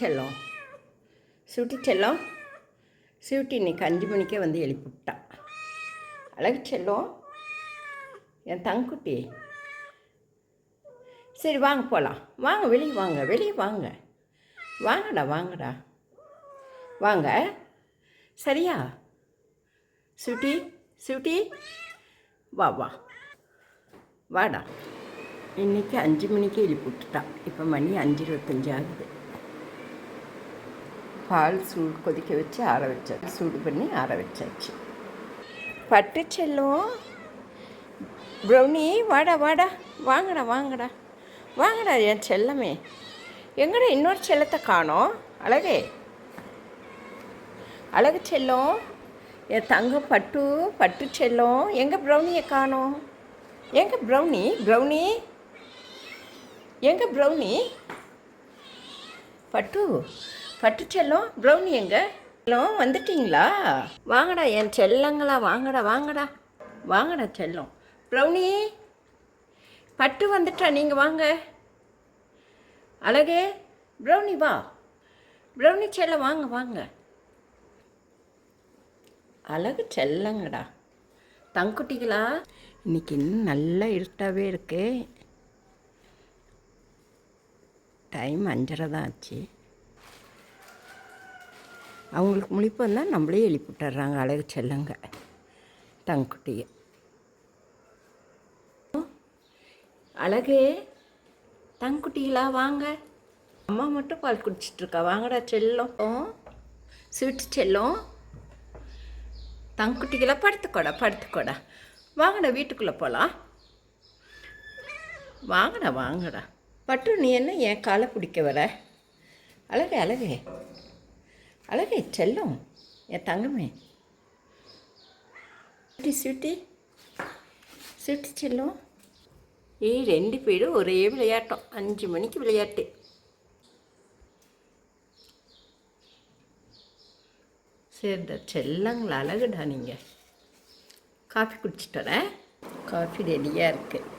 செல்லம் சுட்டி செல்லம் சிவட்டி இன்னைக்கு அஞ்சு மணிக்கே வந்து எழுப்பிவிட்டான் அழகு செல்லம் என் தங்குட்டி. சரி வாங்க போகலாம் வாங்க வெளியே வாங்க வெளியே வாங்க. வாங்கடா வாங்கடா. வாங்க. சரியா? சுட்டி சுட்டி வா வா. வாடா. இன்றைக்கி அஞ்சு மணிக்கே எழுப்பி விட்டுட்டான் இப்போ மணி அஞ்சு இருபத்தஞ்சி ஆகுது. பால் சூடு கொதிக்க வச்சு ஆற வச்சாச்சு சூடு பண்ணி ஆற வச்சாச்சு பட்டு செல்லும் ப்ரௌனி வாடா வாடா வாங்கடா வாங்கடா வாங்கடா என் செல்லமே எங்கடா இன்னொரு செல்லத்தை காணோம் அழகே அழகு செல்லம் என் தங்கம் பட்டு பட்டு செல்லம் எங்கே ப்ரௌனியை காணோம் எங்கே ப்ரௌனி ப்ரௌனி எங்கே ப்ரௌனி பட்டு பட்டு செல்லம் ப்ரௌனி எங்க? செல்லம் வந்துட்டீங்களா? வாங்கடா என் செல்லங்களா வாங்கடா வாங்கடா. வாங்கடா செல்லம். ப்ரௌனி பட்டு வந்துட்டா நீங்கள் வாங்க. அழகே ப்ரௌனி வா. ப்ரௌனி செல்லம் வாங்க வாங்க. அழகு செல்லங்கடா. தங்குட்டிகளா? இன்னைக்கு இன்னும் நல்லா இருட்டாகவே இருக்கு. டைம் அஞ்சரை தான் ஆச்சு. அவங்களுக்கு முழிப்பு வந்தால் நம்மளே எழுப்பி விட்டுறாங்க அழகு செல்லங்க. தங்குட்டியை அழகு தங்குட்டிகளா வாங்க. அம்மா மட்டும் பால் குடிச்சிட்ருக்கா வாங்கடா செல்லம். ஸ்வீட் செல்லம். தங்குட்டிகளா படுத்துக்கோடா படுத்துக்கோடா. வாங்கடா வீட்டுக்குள்ளே போகலாம் வாங்கடா வாங்கடா. பட்டு நீ என்ன என் காலை பிடிக்க வர? அழகே அழகே. அழகே செல்லம். என் தங்கமே ஸ்வீட்டி ஸ்வீட்டி? ஸ்வீட்டி செல்லம்? ஏய் ரெண்டு பேரும் ஒரே விளையாட்டம். அஞ்சு மணிக்கு விளையாட்டு. சரிடா செல்லங்களா அழகுடா நீங்கள் காஃபி குடிச்சிட்டு வரேன். காஃபி ரெடியாக இருக்குது